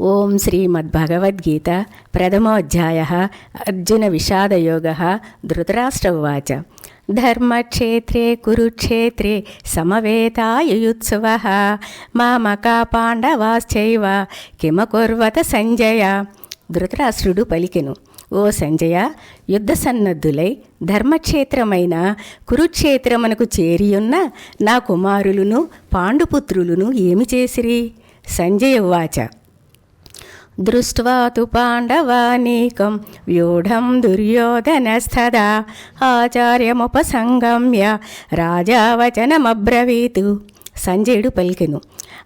ఓం శ్రీమద్భగవద్గీత ప్రథమోధ్యాయ అర్జున విషాదయోగ ధృతరాష్ట్ర ఉవాచ ధర్మక్షేత్రే కురుక్షేత్రే సమవేతాయుయుత్సవ. మామకా పాండవాశ్చైవ కిమకుర్వత సంజయ. ధృతరాష్ట్రుడు పలికెను. ఓ సంజయ యుద్ధ సన్నద్ధులై ధర్మక్షేత్రమైన కురుక్షేత్రమునకు చేరియున్న నా కుమారులను పాండుపుత్రులను ఏమి చేసిరి? సంజయ ఉవాచ. దృష్ట్వా తు పాండవానీకం వ్యూఢం దుర్యోధనస్తదా ఆచార్యముపసంగమ్య రాజావచనమబ్రవీతు. సంజయుడు పలికెను.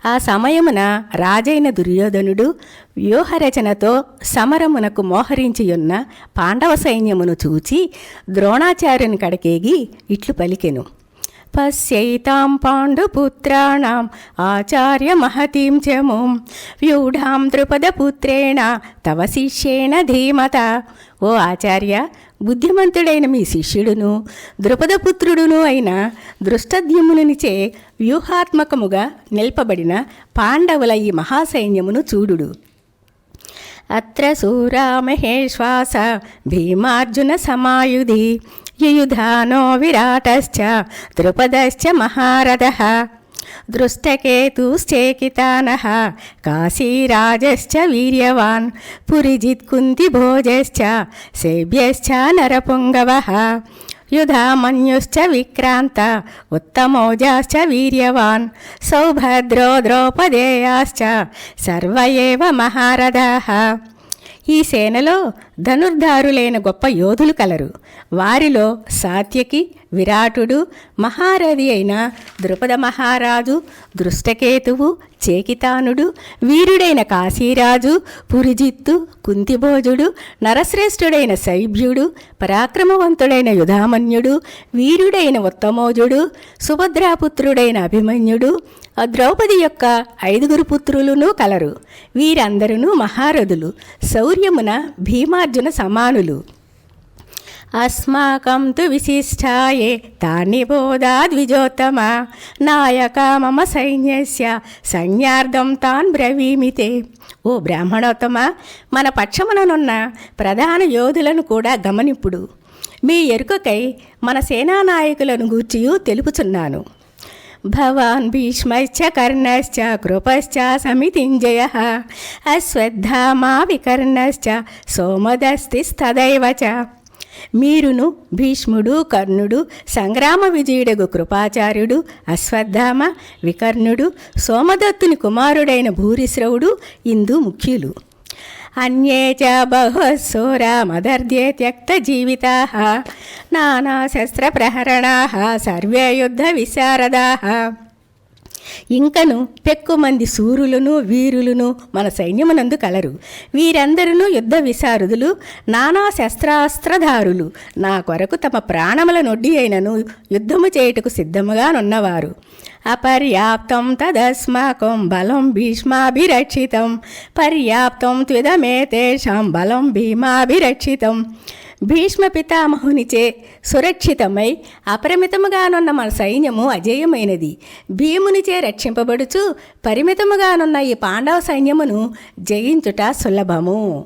ఆ సమయమున రాజైన దుర్యోధనుడు వ్యూహరచనతో సమరమునకు మోహరించియున్న పాండవ సైన్యమును చూచి ద్రోణాచార్యుని కడకేగి ఇట్లు పలికెను. పశ్యైతాం పాండుపుత్రాణం ఆచార్య మహతీం చముం వ్యూఢాం ద్రుపదపుత్రేణ తవ శిష్యేణ ధీమత ఓ ఆచార్య బుద్ధిమంతుడైన మీ శిష్యుడును ద్రుపదపుత్రుడును అయిన దృష్టద్యుమునిచే వ్యూహాత్మకముగా నిల్పబడిన పాండవుల ఈ మహాసైన్యమును చూడుడు. అత్ర సూరామహేశ్వాస భీమార్జున సమాయుధి యుయుధానో విరాటశ్చ ద్రుపదశ్చ మహారథ దృష్టకేతుశ్చేకితానः కాశీరాజశ్చ వీర్యవాన్ పురిజిత్కుంతిభోజశ్చ సేభ్యశ్చ నరపుంగవः యుధామన్యుశ్చ విక్రాంత ఉత్తమోజాశ్చ వీర్యవాన్ సౌభద్రో ద్రౌపదేయాశ్చ సర్వ ఏవ మహారథాः ఈ సేనలో ధనుర్ధారులైన గొప్ప యోధులు కలరు. వారిలో సాత్యకి విరాటుడు మహారథి అయిన ద్రుపద మహారాజు దృష్టకేతువు చేకితానుడు వీరుడైన కాశీరాజు పురిజిత్తు కుంతిభోజుడు నరశ్రేష్ఠుడైన శైభ్యుడు పరాక్రమవంతుడైన యుధామన్యుడు వీరుడైన ఉత్తమోజుడు సుభద్రాపుత్రుడైన అభిమన్యుడు ఆ ద్రౌపది యొక్క ఐదుగురు పుత్రులును కలరు. వీరందరూ మహారథులు శౌర్యమున భీమార్జున సమానులు. అస్మాకం తు విశిష్టాయే తాని బోధా ద్విజోత్తమ నాయక మమ సైన్యస్య సైన్యార్థం తాన్ బ్రవీమితే ఓ బ్రాహ్మణోత్తమ మన పక్షముననున్న ప్రధాన యోధులను కూడా గమనిప్పుడు మీ ఎరుకకై మన సేనానాయకులను గూర్చియు తెలుపుచున్నాను. భవాన్ భీష్మశ్చ కర్ణశ్చ కృపశ్చ సమితింజయ అశ్వత్థామా వికర్ణశ్చ సోమదస్తిస్తదైవ చ మీరును భీష్ముడు కర్ణుడు సంగ్రామ విజయుడగు కృపాచార్యుడు అశ్వత్థామ వికర్ణుడు సోమదత్తుని కుమారుడైన భూరిశ్రవుడు ఇందు ముఖ్యులు. అన్యే చ బహుశూరా మదర్ధ్యే త్యక్త జీవితా నానా శస్త్రప్రహరణా సర్వే యుద్ధ విశారదా. ఇంకను పెక్కుమంది సూరులను వీరులను మన సైన్యమునందు కలరు. వీరందరూ యుద్ధ విశారదులు నానా శస్త్రాస్త్రధారులు. నా కొరకు తమ ప్రాణముల నొడ్డి అయినను యుద్ధము చేయుటకు సిద్ధముగానున్నవారు అపర్యాప్తం తదస్మాకం బలం భీష్మాభిరక్షితం. పర్యాప్తం త్విదమేతేషాం బలం భీమాభిరక్షితం. భీష్మ పితామహునిచే సురక్షితమై అపరిమితముగానున్న మన సైన్యము అజేయమైనది. భీమునిచే రక్షింపబడుచు పరిమితముగానున్న ఈ పాండవ సైన్యమును జయించుట సులభము.